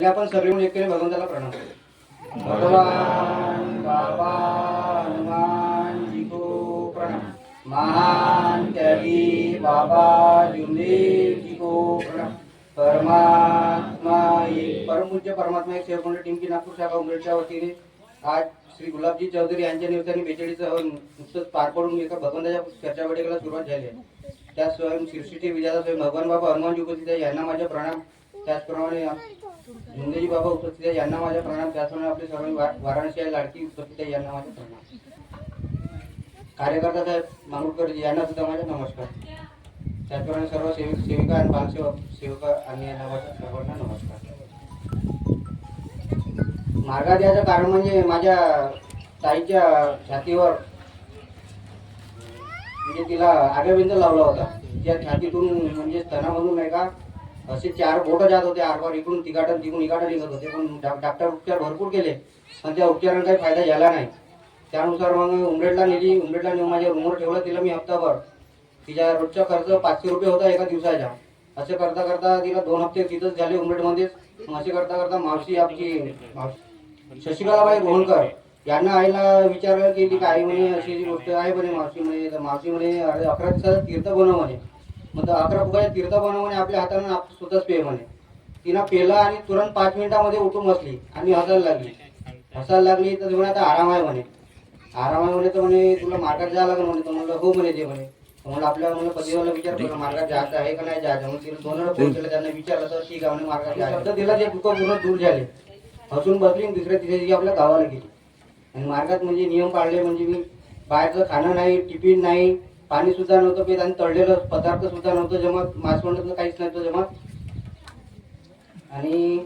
आपण सगळे मिळून एकट्याने भगवंताला प्रणाम करू. भगवान बाबा हनुमान जी को प्रणाम. महान त्यागी बाबा जुमदेव जी को प्रणाम. परमात्मा एक परमपूज्य परमात्मा एक सेवकुंड टीमची नागपूर शाखा उमरेडच्या वतीने आज श्री गुलाबजी चौधरी यांच्या निमित्ताने बेचाळीचं नुकतंच पार पडून एका भगवंताच्या चर्चा सुरुवात झाली आहे. त्या स्वयं शिरसिटी विजयाचा स्वयं भगवान बाबा हनुमानजी उपस्थित आहे यांना माझे प्रणाम. त्याचप्रमाणे झुंदेजी बाबा उपस्थित आहे यांना माझ्या प्रणाम त्याचप्रमाणे आपले सर्व वाराणसी आहे लाडकी उपस्थित आहे. यांना माझ्या प्रणाम कार्यकर्ता साहेब मांगुरकर यांना सुद्धा माझ्या नमस्कार. त्याचप्रमाणे सर्व सेविक सेविका आणि बालसेवक सेवका आणि यांना सर्वांना नमस्कार. मार्गात याचं कारण म्हणजे माझ्या ताईच्या छातीवर म्हणजे तिला आग्याबिंद लावला होता. त्या छातीतून म्हणजे स्तनामधून नाही का असे चार बोट जात होते आरपार इकडून तिघाटन तिकडून इकाटन निघत होते. पण डॉक्टर उपचार भरपूर केले. पण त्या उपचारांना काही फायदा झाला नाही. त्यानुसार मग उमरेडला नेली. उमरेडला नेऊन माझ्या रूमवर ठेवलं. तिला मी हप्ताभर तिच्या रोजचा खर्च पाचशे रुपये होता एका दिवसाचा. असे करता करता तिला दोन हप्ते तिथंच झाले उमरेडमध्येच. मग असे करता करता मावशी आपली मावशी शशिकलाबाई रोहनकर यांना आईला विचारलं की ती काय म्हणे अशी अशी गोष्ट आहे म्हणे मावशी म्हणे. मावशी म्हणे अरे अकरा दिवसाचं तीर्थ बनव म्हणे. मग तर अकरा फुगाचे तीर्थ बनव म्हणे आपल्या हातानं आप स्वतःच पे म्हणे. तिनं पेला आणि तुरंत पाच मिनिटामध्ये उठून बसली आणि हसायला लागली. हसायला लागली तर म्हणे आता आराम आहे म्हणे. आराम आहे म्हणे तर म्हणे तुला मार्गात जावं लागेल म्हणे. तर म्हणलं हो म्हणे ते म्हणे. तर म्हणलं आपल्या म्हणलं पतीवाला विचार करा मार्गात जायचं आहे का नाही जायचं? मग तिने दोन वेळा फोन केला त्यांना विचारलं तर ठीक आहे म्हणे मार्गात जायचं. शब्द दिला ते दुःख पूर्ण दूर झाले. हसून बसली आणि दुसऱ्या तिसऱ्या दिवशी आपल्या गावाला गेली. आणि मार्गात म्हणजे नियम पाळले म्हणजे मी बाहेरचं खाणं नाही टिफिन नाही पाणी सुद्धा नव्हतं पेत आणि तळलेलं पदार्थ सुद्धा नव्हतं जमत मासवंडातलं काहीच नव्हतं जमत आणि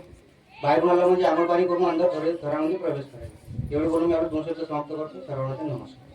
बाहेरून आलं म्हणजे आंघोळ पाणी करून अंदर घरामध्ये प्रवेश करायचा. एवढं बोलून मी आपलं दोनशेचं समाप्त करतो. सर्वांना नमस्कार.